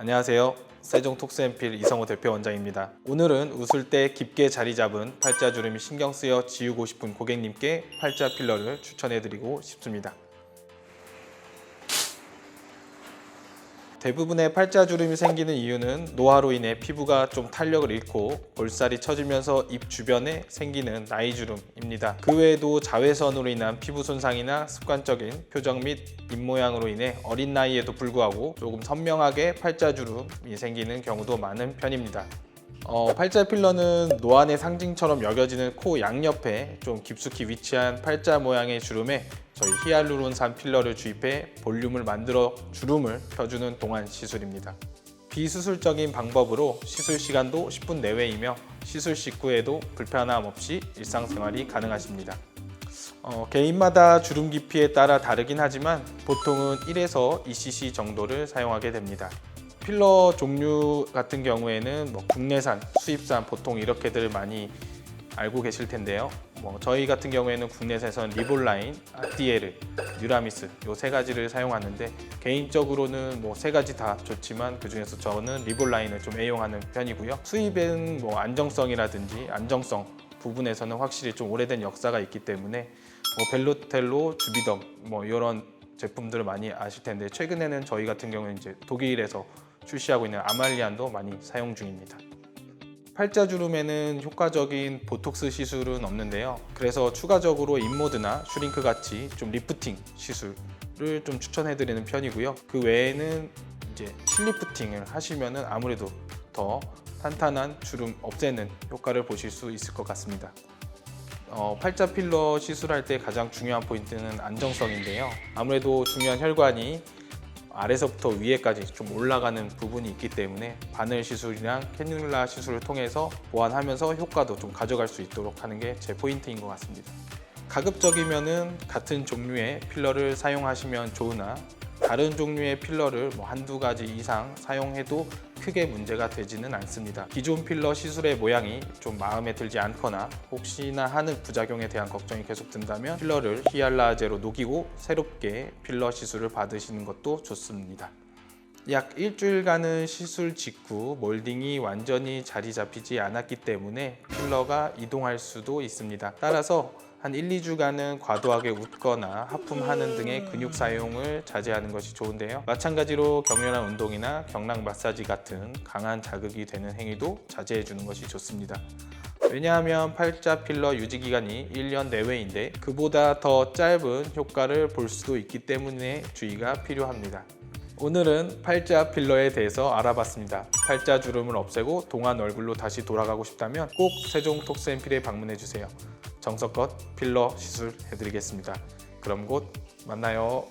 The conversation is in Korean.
안녕하세요. 세종 톡스앤필 이성호 대표 원장입니다. 오늘은 웃을 때 깊게 자리 잡은 팔자 주름이 신경 쓰여 지우고 싶은 고객님께 팔자 필러를 추천해드리고 싶습니다. 대부분의 팔자주름이 생기는 이유는 노화로 인해 피부가 좀 탄력을 잃고 볼살이 처지면서 입 주변에 생기는 나이주름입니다. 그 외에도 자외선으로 인한 피부 손상이나 습관적인 표정 및 입모양으로 인해 어린 나이에도 불구하고 조금 선명하게 팔자주름이 생기는 경우도 많은 편입니다. 어, 팔자 필러는 노안의 상징처럼 여겨지는 코 양옆에 좀 깊숙이 위치한 팔자 모양의 주름에 저희 히알루론산 필러를 주입해 볼륨을 만들어 주름을 펴주는 동안 시술입니다. 비수술적인 방법으로 시술 시간도 10분 내외이며 시술 직후에도 불편함 없이 일상생활이 가능하십니다. 어, 개인마다 주름 깊이에 따라 다르긴 하지만 보통은 1에서 2cc 정도를 사용하게 됩니다. 필러 종류 같은 경우에는 뭐 국내산, 수입산 보통 이렇게들 많이 알고 계실 텐데요. 뭐 저희 같은 경우에는 국내에서는 리볼라인, 아티에르, 뉴라미스 요 세 가지를 사용하는데 개인적으로는 뭐 세 가지 다 좋지만 그 중에서 저는 리볼라인을 좀 애용하는 편이고요. 수입은 뭐 안정성이라든지 안정성 부분에서는 확실히 좀 오래된 역사가 있기 때문에 뭐 벨로텔로, 주비덤 뭐 이런 제품들을 많이 아실 텐데 최근에는 저희 같은 경우는 이제 독일에서 출시하고 있는 아말리안도 많이 사용 중입니다. 팔자주름에는 효과적인 보톡스 시술은 없는데요. 그래서 추가적으로 인모드나 슈링크 같이 좀 리프팅 시술을 좀 추천해드리는 편이고요. 그 외에는 이제 실리프팅을 하시면은 아무래도 더 탄탄한 주름 없애는 효과를 보실 수 있을 것 같습니다. 어, 팔자 필러 시술할 때 가장 중요한 포인트는 안정성인데요. 아무래도 중요한 혈관이 아래서부터 위에까지 좀 올라가는 부분이 있기 때문에 바늘 시술이랑 캐뉼라 시술을 통해서 보완하면서 효과도 좀 가져갈 수 있도록 하는 게 제 포인트인 것 같습니다. 가급적이면은 같은 종류의 필러를 사용하시면 좋으나 다른 종류의 필러를 뭐 한두 가지 이상 사용해도 크게 문제가 되지는 않습니다. 기존 필러 시술의 모양이 좀 마음에 들지 않거나 혹시나 하는 부작용에 대한 걱정이 계속 든다면 필러를 히알라제로 녹이고 새롭게 필러 시술을 받으시는 것도 좋습니다. 약 일주일간은 시술 직후 몰딩이 완전히 자리 잡히지 않았기 때문에 필러가 이동할 수도 있습니다. 따라서 한 1, 2주간은 과도하게 웃거나 하품하는 등의 근육 사용을 자제하는 것이 좋은데요. 마찬가지로 격렬한 운동이나 경락 마사지 같은 강한 자극이 되는 행위도 자제해 주는 것이 좋습니다. 왜냐하면 팔자 필러 유지 기간이 1년 내외인데 그보다 더 짧은 효과를 볼 수도 있기 때문에 주의가 필요합니다. 오늘은 팔자 필러에 대해서 알아봤습니다. 팔자 주름을 없애고 동안 얼굴로 다시 돌아가고 싶다면 꼭 세종 톡스앤필에 방문해 주세요. 정석껏 필러 시술 해드리겠습니다. 그럼 곧 만나요.